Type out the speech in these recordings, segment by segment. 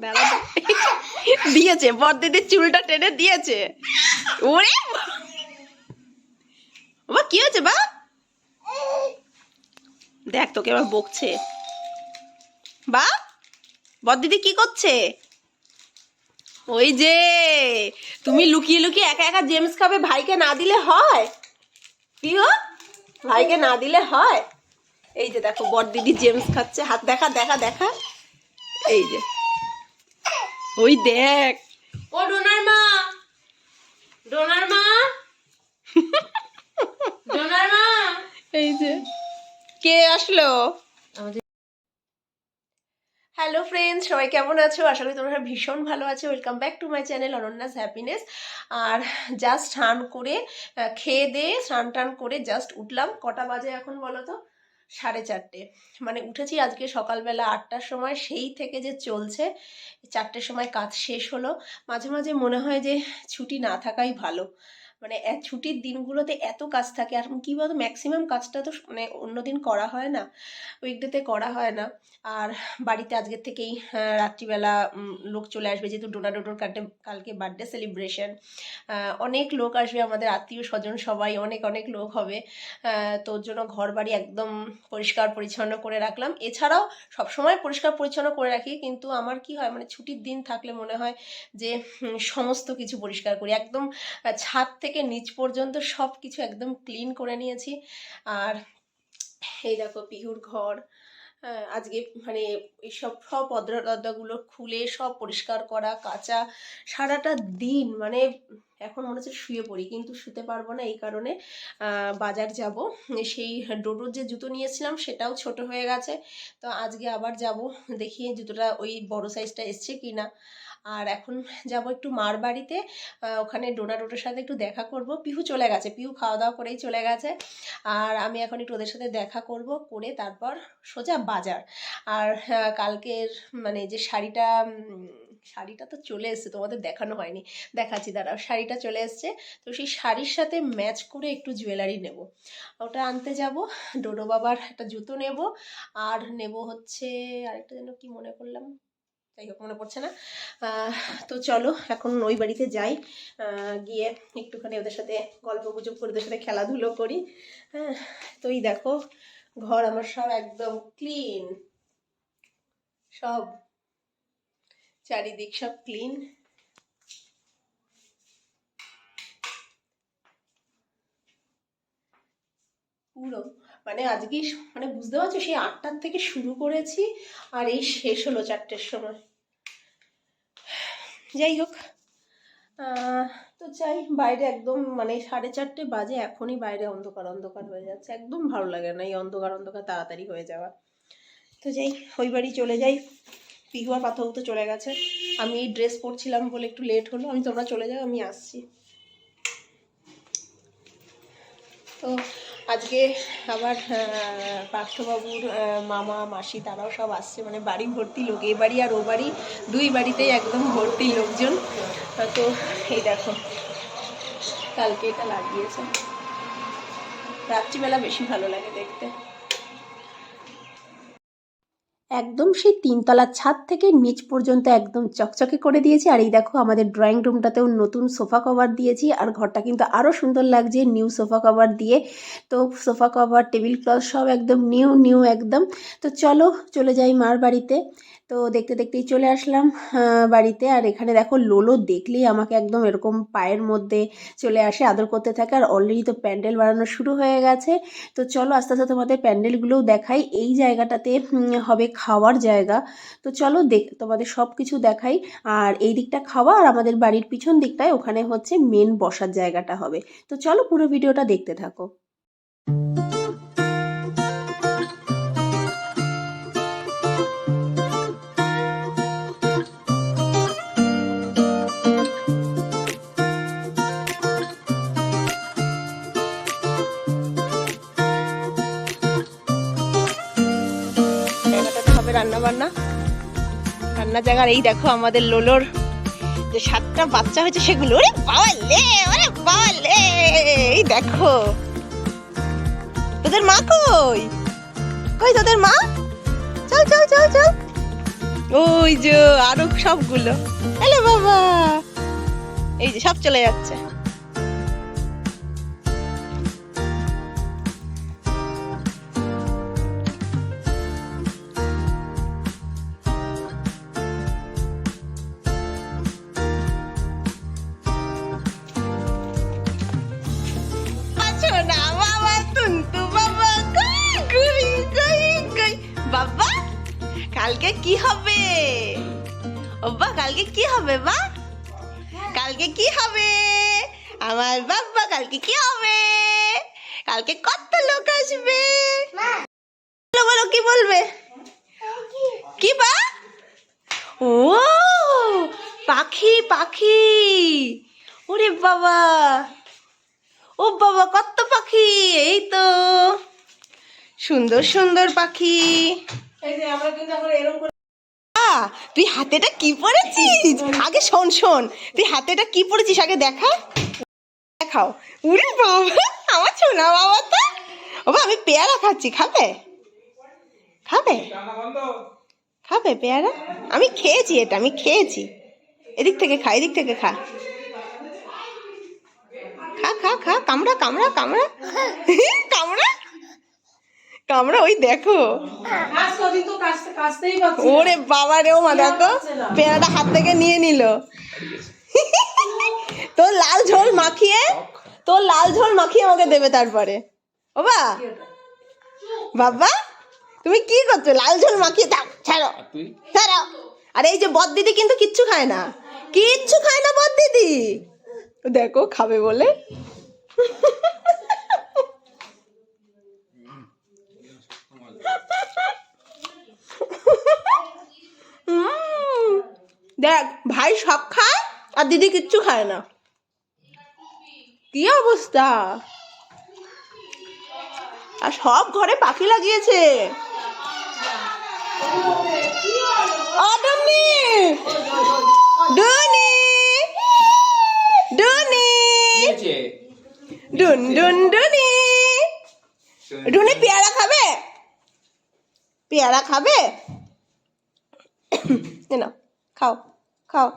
দাদা দিয়েছে, বড়দিদির চুলটা টেনে দিয়েছে। ওরে বাবা, কি হয়েছে বা? দেখ, তোকে এবার বকছে। বা, বড়দিদি কি করছে? ওই যে, তুমি লুকিয়ে লুকিয়ে একা একা জেমস খাবে ভাইকে না দিলে হয়? কি ভাইকে না দিলে হয়? এই যে দেখো, বড়দিদি জেমস খাচ্ছে। হাত দেখা দেখা দেখা। এই যে। ওই দেখ। ও ডোনার মা। ডোনার মা। ডোনার মা। এই যে। কে আসলো? আমাদের হ্যালো ফ্রেন্ডস সবাই কেমন আছো? আশা করি তোমরা ভীষণ ভালো আছো। Welcome back to my channel Ananya's happiness R just স্নান করে খেয়ে দিয়ে স্নান টান করে জাস্ট উঠলাম। কটা বাজে এখন বলো তো? সাড়ে চারটে। মানে উঠেছি আজকে সকালবেলা আটটার সময়, সেই থেকে যে চলছে, চারটের সময় কাজ শেষ হলো। মাঝে মাঝে মনে হয় যে ছুটি না থাকাই ভালো। মানে ছুটির দিনগুলোতে এত কাজ থাকে আর কী বলতো ম্যাক্সিমাম কাজটা তো মানে অন্যদিন করা হয় না উইকডেতে করা হয় না। আর বাড়িতে আজকের থেকেই রাত্রিবেলা লোক চলে আসবে যেহেতু ডোনা ডোডোর কাটে কালকে বার্থডে সেলিব্রেশন অনেক লোক আসবে আমাদের আত্মীয় স্বজন সবাই অনেক অনেক লোক হবে আহ, তো ওর জন্য ঘর বাড়ি একদম পরিষ্কার পরিচ্ছন্ন করে রাখলাম। এছাড়াও সবসময় পরিষ্কার পরিচ্ছন্ন করে রাখি কিন্তু আমার কি হয় মানে ছুটির দিন থাকলে মনে হয় যে সমস্ত কিছু পরিষ্কার করি। একদম ছাদ থেকে নিচ পর্যন্ত সব কিছু একদম ক্লিন করে নিয়েছি। আর এই দেখো পিহুর ঘর আজকে মানে এইসব সব পদ্রদরজাগুলো খুলে সব পরিষ্কার করা, কাচা, সারাটা দিন মানে এখন মনে হচ্ছে শুয়ে পড়ি, কিন্তু শুতে পারব না এই কারণে বাজার যাব। সেই ডোডোর যে জুতো নিয়েছিলাম সেটাও ছোট হয়ে গেছে। তো আজকে আবার যাব, দেখি জুতোটা ওই বড় সাইজটা এসছে কি না আর এখন যাব একটু মার বাড়িতে ওখানে ডোনা ডোটোর সাথে একটু দেখা করব। পিহু চলে গেছে, পিহু খাওয়া দাওয়া করেই চলে গেছে। আর আমি এখন একটু ওদের সাথে দেখা করব, করে তারপর সোজা বাজার। আর কালকের মানে যে শাড়িটা শাড়িটা তো চলে এসেছে, তোমাদের দেখানো হয়নি। দেখাচ্ছি, দাঁড়াও, শাড়িটা চলে এসেছে। তো সেই শাড়ির সাথে ম্যাচ করে একটু জুয়েলারি নেব। ওটা আনতে যাব ডোডো বাবার একটা জুতো নেব। আর নেব হচ্ছে, আরেকটা যেন কি মনে করলাম? যাই হোক, মনে পড়ছে না। তো চলো, এখন ওই বাড়িতে যাই। গিয়ে একটুখানি ওদের সাথে গল্প গুজব করে ওদের সাথে খেলাধুলো করি। হ্যাঁ তো এই দেখো, ঘর আমার সব একদম ক্লিন সব চারিদিক সব ক্লিন পুরো মানে আজকে মানে বুঝতে পারছ, সেই আটটার থেকে শুরু করেছি আর এই শেষ হলো চারটের সময়। যাই হোক তো চাই বাইরে একদম মানে সাড়ে চারটে বাজে, এখনই বাইরে অন্ধকার অন্ধকার হয়ে যাচ্ছে। একদম ভালো লাগে না এই অন্ধকার অন্ধকার তাড়াতাড়ি হয়ে যাওয়া। তো যাই, ওই বাড়ি চলে যাই। পিহু আর পাথাও তো চলে গেছে। আমি এই ড্রেস পরছিলাম বলে একটু লেট হলো। আমি তোমরা চলে যাও, আমি আসছি। তো আজকে আমার পার্থবাবুর মামা, মাসি তারাও সব আসছে। মানে বাড়ি ভর্তি লোক, এ বাড়ি আর ও বাড়ি, দুই বাড়িতেই একদম ভর্তি লোকজন। তো এই দেখো, কালকে এটা লাগিয়েছে। রাত্রিবেলা বেশি ভালো লাগে দেখতে। একদম সেই তিনতলার ছাদ থেকে নিচ পর্যন্ত একদম চকচকে করে দিয়েছি। আর এই দেখো, আমাদের ড্রয়িং রুমটাতেও নতুন সোফা কভার দিয়েছি। আর ঘরটা কিন্তু আরও সুন্দর লাগছে নিউ সোফা কভার দিয়ে। তো সোফা কভার টেবিল ক্লথ সব একদম নিউ নিউ একদম। তো চলো, চলে যাই মার বাড়িতে। তো দেখতে দেখতেই চলে আসলাম বাড়িতে। আর এখানে দেখো লোলো দেখলেই আমাকে একদম এরকম পায়ের মধ্যে চলে আসে, আদর করতে থাকে। আর অলরেডি তো প্যান্ডেল বানানো শুরু হয়ে গেছে। তো চলো আস্তে আস্তে তোমাদের প্যান্ডেলগুলোও দেখাই। এই জায়গাটাতে হবে খাওয়ার জায়গা। তো চলো দেখ, তোমাদের সব কিছু দেখাই। আর এই দিকটা খাওয়া আর আমাদের বাড়ির পিছন দিকটায় ওখানে হচ্ছে মেন বসার জায়গাটা হবে। তো চলো পুরো ভিডিওটা দেখতে থাকো। জায়গাটাতে রান্না জায়গার এই দেখো আমাদের লোলোর যে সাতটা বাচ্চা হয়েছে সেগুলো। ওরে বাবালে ওরে বাবালে এই দেখো। তোদের মা কই? কই তোদের মা? চল চল চল চল। ওই যে আরও সবগুলো। হ্যালো বাবা। এই যে সব চলে যাচ্ছে। কালকে কি হবে? বাবা কালকে কি হবে বা কালকে কি হবে? আমার বাবা কালকে কি হবে? কালকে কত লোক আসবে? বলো বলো কি বলবে? কি বা ও পাখি পাখি। ওরে বাবা। ও বাবা কত পাখি এই তো। সুন্দর সুন্দর পাখি। তুই হাতেটা কি পরেছিস? আগে শোন শোন। তুই হাতেটা কি পরেছিস আগে দেখা? দেখাও। উরে বাবা আমার শোনা বাবা তো। বাবা আমি পেয়ারা খাচ্ছি খাবে? খাবে? খাবে পেয়ারা? আমি খেয়েছি এটা আমি খেয়েছি। এদিক থেকে খা এদিক থেকে খা। খা খা খা কামড়া কামড়া কামড়া। কামড়া? কামড়া ওই দেখো। ওরে বাবা রে ও মা দেখো পেয়ারাটা হাত থেকে নিয়ে নিল। তোর লাল ঝোল মাখিয়ে তোর লাল ঝোল মাখিয়ে আমাকে দেবে তারপরে। ও বা বাবা তুমি কি করছ? লাল ঝোল মাখিয়ে দাও ছাড়ো ছাড়ো। আর এই যে বদ দিদি কিন্তু কিচ্ছু খায় না। কিচ্ছু খায় না বদ দিদি দেখো খাবে বলে। দেখ ভাই সব খায় আর দিদি কিচ্ছু খায় না। কি অবস্থা? আর সব ঘরে পাখি লাগিয়েছে। অডমি ডুনি! ডুনি! Dune Dune ডুনি! ডুনি পেয়ারা খাবে? পেয়ারা খাবে? নাও খাও খাও.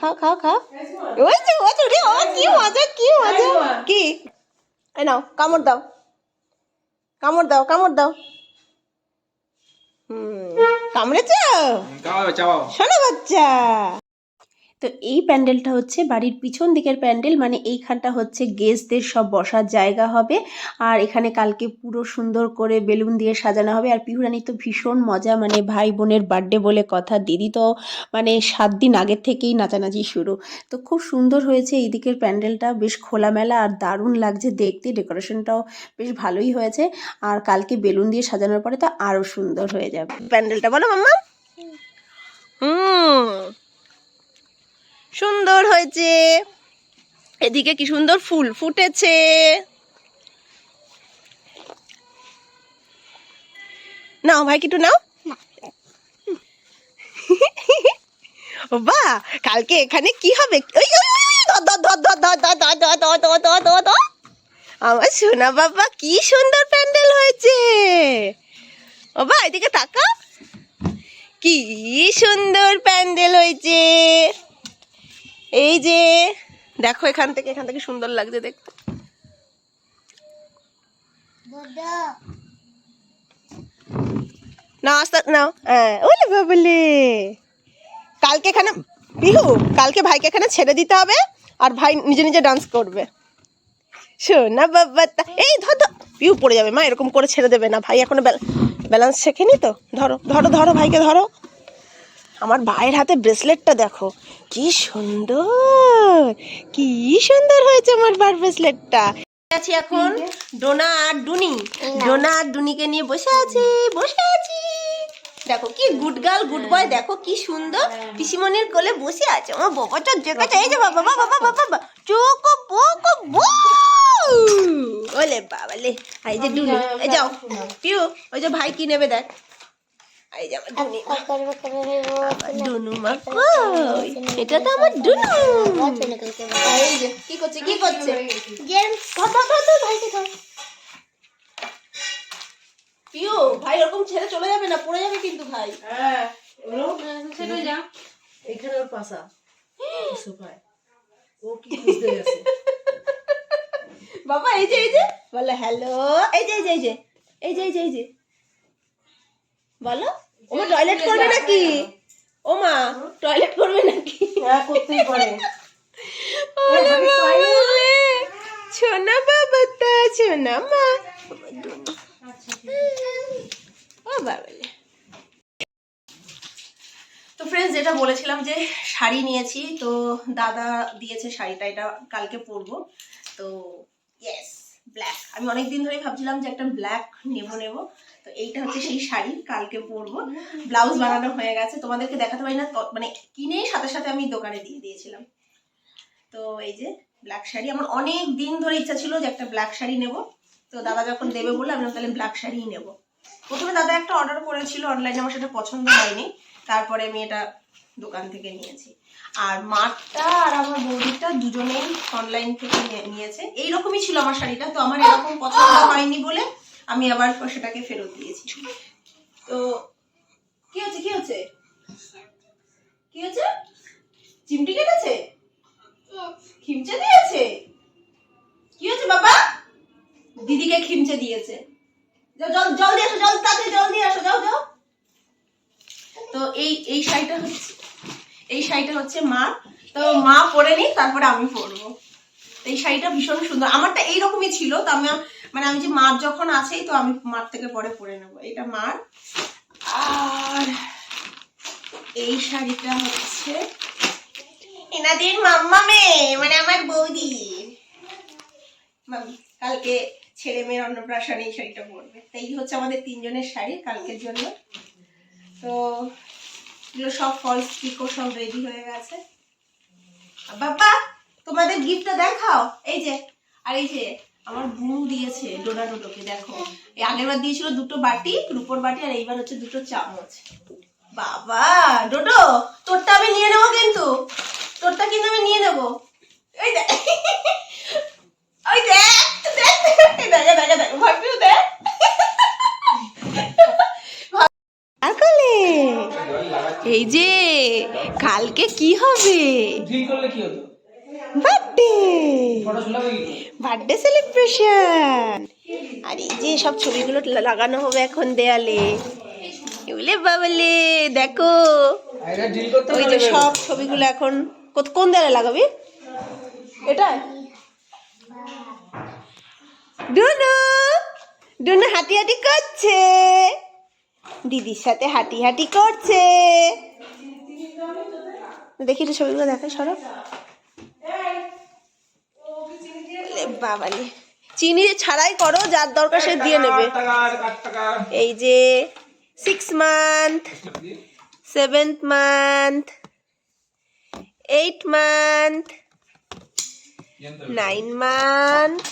খাও খাও খাও। ওই যে ওই যে ও কি মজা কি মজা। কি? এই নাও কামড় দাও। কামড় দাও কামড় দাও। হুম কামড়েছ? শোনো বাচ্চা। তো এই প্যান্ডেলটা হচ্ছে বাড়ির পিছন দিকের প্যান্ডেল মানে এইখানটা হচ্ছে গেস্টদের সব বসার জায়গা হবে। আর এখানে কালকে পুরো সুন্দর করে বেলুন দিয়ে সাজানো হবে। আর পিহুরানি তো ভীষণ মজা মানে ভাই বোনের বার্থডে বলে কথা। দিদি তো মানে সাত দিন আগের থেকেই নাচানাচি শুরু। তো খুব সুন্দর হয়েছে এই দিকের প্যান্ডেলটা, বেশ খোলামেলা আর দারুণ লাগছে দেখতে। ডেকোরেশনটাও বেশ ভালোই হয়েছে। আর কালকে বেলুন দিয়ে সাজানোর পরে তো আরও সুন্দর হয়ে যাবে। প্যান্ডেলটা বলো মাম্মা। হুম। সুন্দর হয়েছে এদিকে কি সুন্দর ফুল ফুটেছে নাও ভাই কিটু নাও বা কালকে এখানে কি হবে আমার সোনা বাবা কি সুন্দর প্যান্ডেল হয়েছে ও বা এদিকে তাকা কি সুন্দর প্যান্ডেল হয়েছে এই যে, দেখো এখান থেকে এখান থেকে সুন্দর লাগছে দেখতে। না আস্তে, নাও। হ্যাঁ কালকে এখানে কালকে ভাইকে এখানে ছেড়ে দিতে হবে, আর ভাই নিজে নিজে ডান্স করবে। এই ধর পড়ে যাবে, মা, এরকম করে ছেড়ে দেবে না। ভাই এখনও ব্যালেন্স শেখেনি তো? ধরো ধরো ধরো ভাইকে, ধরো। আমার ভাইয়ের হাতে ব্রেসলেটটা দেখো। কি সুন্দর! কি সুন্দর হয়েছে আমার বার ব্রেসলেটটা আছি এখন ডোনা আর ডুনি। ডোনা আর ডুনিকে নিয়ে বসে আছি বসে আছি। দেখো কি গুড গার্ল গুড বয় দেখো কি সুন্দর। পিসিমনির কোলে বসে আছে। আমার বাবাটা জেগেছে এই যে বাবা বাবা বাবা বাবা চোখ পোক বো ওলে বাবা লে এই যে ডুনি এই যাও। পিউ ওই যে ভাই কি নেবে দেখ। এটা তো আমার ডুনু কি করছে কি করছে? ভাইকে ধর। পিউ ভাই ওরকম ছেড়ে চলে যাবে ভাই। হ্যাঁ এগুলো সেটা যা। এখানে ওর পাশা সোফায়। ও কি খুঁজতে গেছে? বাবা এই যে এই যে। বলো হ্যালো। এই যে এই যে। এই যে এই যে এই যে। বলো। ওমা টয়লেট করবে নাকি? ওমা টয়লেট করবে নাকি? হ্যাঁ করতেই পারে। ছোনা বাবা তা ছোনা মা। ও বাবা তো ফ্রেন্ডস যেটা বলেছিলাম যে শাড়ি নিয়েছি তো দাদা দিয়েছে শাড়িটা এটা কালকে পরবো। তো ইয়েস ব্ল্যাক আমি অনেক দিন ধরেই ভাবছিলাম যে একটা ব্ল্যাক নেব নেব। তো এইটা হচ্ছে সেই শাড়ি কালকে পরবো। ব্লাউজ বানানো হয়ে গেছে। তোমাদেরকে দেখাতে পারি না মানে কিনে সাথে সাথে আমি দোকানে দিয়ে দিয়েছিলাম। তো এই যে ব্ল্যাক শাড়ি আমার অনেক দিন ধরে ইচ্ছা ছিল যে একটা ব্ল্যাক শাড়ি নেব। তো দাদা যখন দেবে বলে আমি তাহলে ব্ল্যাক শাড়িই নেব। প্রথমে দাদা একটা অর্ডার করেছিল অনলাইনে আমার সেটা পছন্দ হয়নি। তারপরে আমি এটা দোকান থেকে নিয়েছি। আর মারটা আর আমার বৌদিটা দুজনেই অনলাইন থেকে নিয়ে- নিয়েছে। এইরকমই ছিল আমার শাড়িটা তো আমার এরকম পছন্দ হয়নি বলে আমি আবার সেটাকে ফেরত দিয়েছি। তো, কি হচ্ছে কি হচ্ছে কি হচ্ছে চিমটি কেটেছে? খিমচে দিয়েছে? কি হচ্ছে বাবা? দিদিকে খিমচে দিয়েছে। জল জল দিয়ে আসো, জল, তাড়াতাড়ি জল দিয়ে আসো, যাও যাও। তো এই এই শাড়িটা হচ্ছে, এই শাড়িটা হচ্ছে মা। তো মা পরে তারপরে আমি পরবো। এই শাড়িটা ভীষণ সুন্দর। আমারটা এইরকমই ছিল, তো আমি মানে আমি যে মার যখন আছেই তো আমি মার থেকে পরে পরে নেব। এটা মার। আর এই শাড়িটা হচ্ছে এনাদের মাম্মা মেয়ে মানে আমার বৌদি। কালকে ছেলে মেয়ের অন্নপ্রাশনে এই শাড়িটা পরবে। তো এই হচ্ছে আমাদের তিনজনের শাড়ি কালকের জন্য। তো এগুলো সব ফলস পিকো সব রেডি হয়ে গেছে। বাবা, তোমাদের গিফটটা দেখাও। এই যে, আর এই যে আমার বুনু দিয়েছে ডোনা ডোটোকে দেখো। এই আগের বার দিয়েছিল দুটো বাটি রুপোর বাটি আর এইবার হচ্ছে দুটো চামচ। বাবা ডোডো তোরটা আমি নিয়ে নেব কিন্তু। তোরটা কিন্তু আমি নিয়ে নেব। ওই দেখ। ওই দেখ এই যে কালকে কি হবে? ঠিক করলে কি হতো? বার্থডে। বার্থডে সেলিব্রেশন আর এই যে সব ছবিগুলো লাগানো হবে এখন দেয়ালে এগুলে বাবলে দেখো। ওই যে সব ছবিগুলো এখন কোন দেয়ালে লাগাবি? এটা ডুনু ডুনু হাঁটি হাঁটি করছে। দিদির সাথে হাঁটি হাঁটি করছে। দেখি তো ছবিগুলো দেখাই সরব। বাবালে চিনি ছাড়াই করো, যার দরকার সে দিয়ে নেবে। এই যে six month seventh month eight month nine month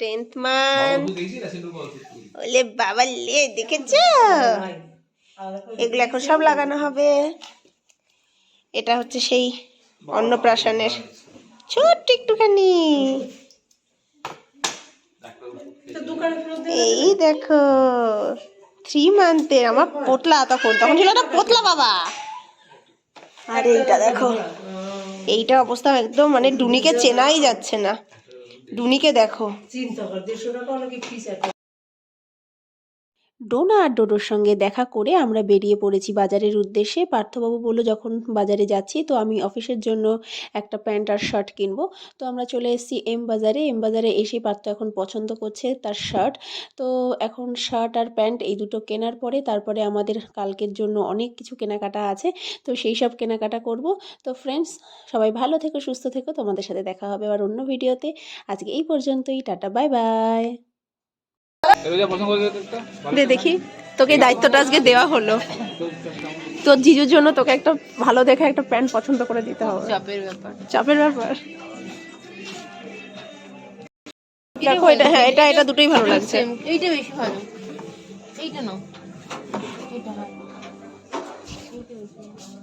tenth month ওলে বাবা লে, দেখেছ? এগুলো এখন সব লাগানো হবে। এটা হচ্ছে সেই অন্নপ্রাশনের ছোট্ট একটুখানি। এই দেখো থ্রি মান্থের আমার পোটলা তখন তখন ছিল পোতলা বাবা। আর এইটা দেখো এইটা অবস্থা একদম মানে ডুনিকে চেনাই যাচ্ছে না। ডুনিকে দেখো। ডোনা আর ডোডোর সঙ্গে দেখা করে আমরা বেরিয়ে পড়েছি বাজারের উদ্দেশ্যে। পার্থবাবু বলল, যখন বাজারে যাচ্ছি, তো আমি অফিসের জন্য একটা প্যান্ট আর শার্ট কিনবো। তো আমরা চলে এসেছি এম বাজারে। এম বাজারে এসে পার্থ এখন পছন্দ করছে তার শার্ট। তো এখন শার্ট আর প্যান্ট এই দুটো কেনার পরে তারপরে আমাদের কালকের জন্য অনেক কিছু কেনাকাটা আছে, তো সেই সব কেনাকাটা করব। তো ফ্রেন্ডস সবাই ভালো থেকো, সুস্থ থেকো। তোমাদের সাথে দেখা হবে আবার অন্য ভিডিওতে আজকে এই পর্যন্তই। টাটা বাই বাই এগুলো যা পছন্দ করে একটা দে দেখি। তোকে এই দায়িত্বটা আজকে দেওয়া হলো। তোর জিজুর জন্য তোকে একটা ভালো দেখে একটা প্যান্ট পছন্দ করে দিতে হবে। চাপের ব্যাপার। চাপের ব্যাপার। দেখো এটা হ্যাঁ এটা এটা দুটোই ভালো লাগছে। এইটা বেশি ভালো। এইটা নাও। এইটা ভালো এইটা বেশি ভালো।